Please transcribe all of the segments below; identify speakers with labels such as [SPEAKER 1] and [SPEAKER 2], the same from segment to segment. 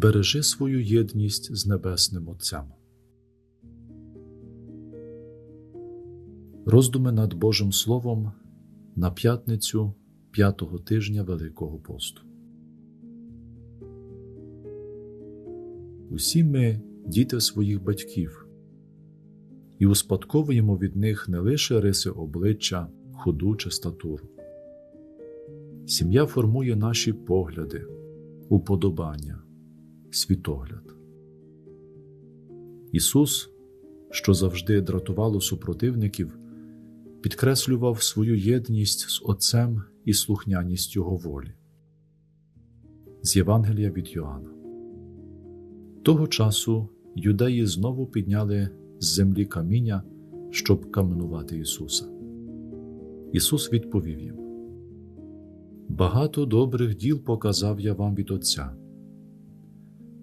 [SPEAKER 1] бережи свою єдність з Небесним Отцем. Роздуми над Божим Словом на п'ятницю п'ятого тижня Великого посту. Усі ми діти своїх батьків і успадковуємо від них не лише риси обличчя, ходу чи статуру. Сім'я формує наші погляди, уподобання, світогляд. Ісус, що завжди дратувало супротивників, підкреслював свою єдність з Отцем і слухняність Його волі. З Євангелія від Йоанна. Того часу юдеї знову підняли з землі каміння, щоб каменувати Ісуса. Ісус відповів їм: Багато добрих діл показав я вам від Отця.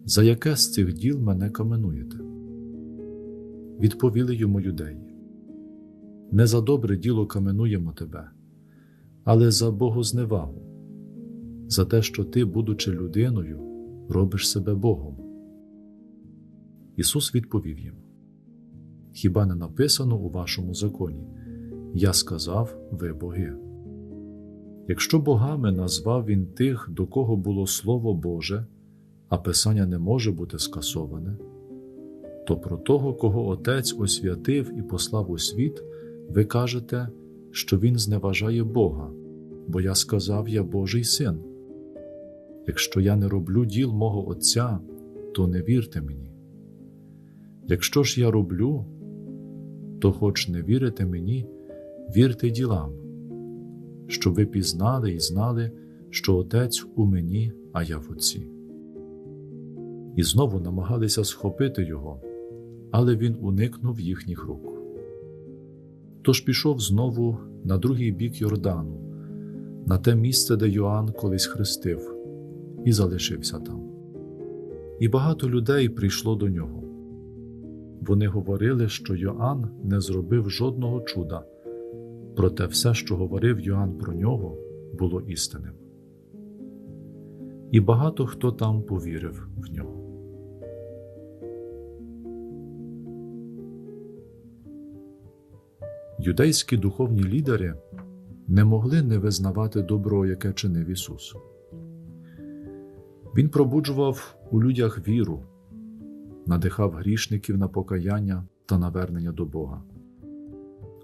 [SPEAKER 1] За яке з цих діл мене каменуєте? Відповіли йому юдеї. Не за добре діло каменуємо тебе, але за богозневагу, за те, що ти, будучи людиною, робиш себе Богом. Ісус відповів їм: Хіба не написано у вашому законі? Я сказав, ви боги. Якщо богами назвав він тих, до кого було Слово Боже, а Писання не може бути скасоване, то про того, кого Отець освятив і послав у світ, ви кажете, що Він зневажає Бога, бо я сказав я Божий син. Якщо я не роблю діл мого Отця, то не вірте мені. Якщо ж я роблю, то хоч не вірите мені, вірте ділам, щоб ви пізнали і знали, що Отець у мені, а я в Отці. І знову намагалися схопити його, але він уникнув їхніх рук. Тож пішов знову на другий бік Йордану, на те місце, де Йоанн колись хрестив, і залишився там. І багато людей прийшло до нього. Вони говорили, що Йоанн не зробив жодного чуда, проте все, що говорив Йоанн про нього, було істинним. І багато хто там повірив в нього. Юдейські духовні лідери не могли не визнавати добро, яке чинив Ісус. Він пробуджував у людях віру, надихав грішників на покаяння та навернення до Бога.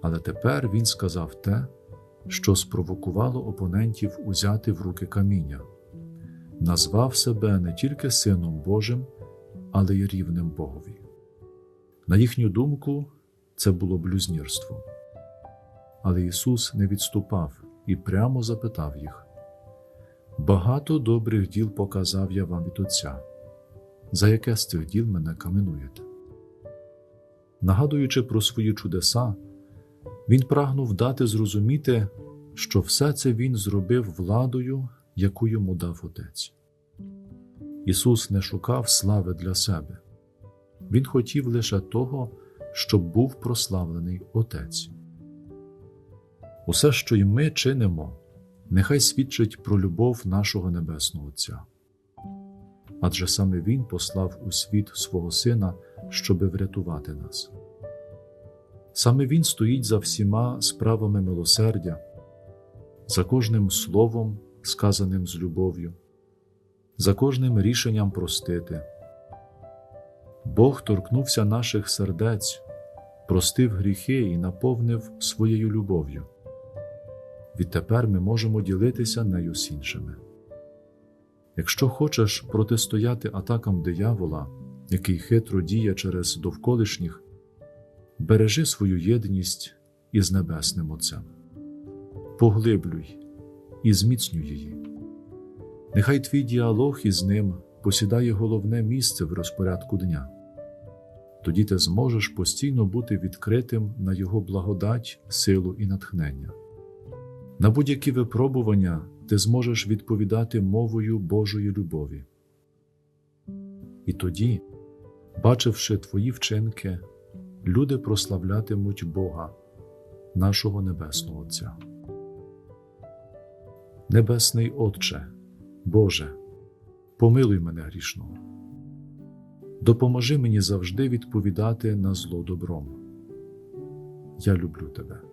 [SPEAKER 1] Але тепер Він сказав те, що спровокувало опонентів узяти в руки каміння, назвав себе не тільки Сином Божим, але й рівним Богові. На їхню думку, це було блюзнірство. Але Ісус не відступав і прямо запитав їх: Багато добрих діл показав я вам від Отця, за яке з цих діл мене каменуєте. Нагадуючи про свої чудеса, Він прагнув дати зрозуміти, що все це Він зробив владою, яку йому дав Отець. Ісус не шукав слави для себе, Він хотів лише того, щоб був прославлений Отець. Усе, що й ми чинимо, нехай свідчить про любов нашого Небесного Отця. Адже саме Він послав у світ свого Сина, щоби врятувати нас. Саме Він стоїть за всіма справами милосердя, за кожним словом, сказаним з любов'ю, за кожним рішенням простити. Бог торкнувся наших сердець, простив гріхи і наповнив своєю любов'ю. Відтепер ми можемо ділитися нею з іншими. Якщо хочеш протистояти атакам диявола, який хитро діє через довколишніх, бережи свою єдність із Небесним Отцем, поглиблюй і зміцнюй її. Нехай твій діалог із ним посідає головне місце в розпорядку дня. Тоді ти зможеш постійно бути відкритим на Його благодать, силу і натхнення. На будь-які випробування ти зможеш відповідати мовою Божої любові. І тоді, бачивши твої вчинки, люди прославлятимуть Бога, нашого Небесного Отця. Небесний Отче, Боже, помилуй мене грішного, Допоможи мені завжди відповідати на зло добром. Я люблю тебе.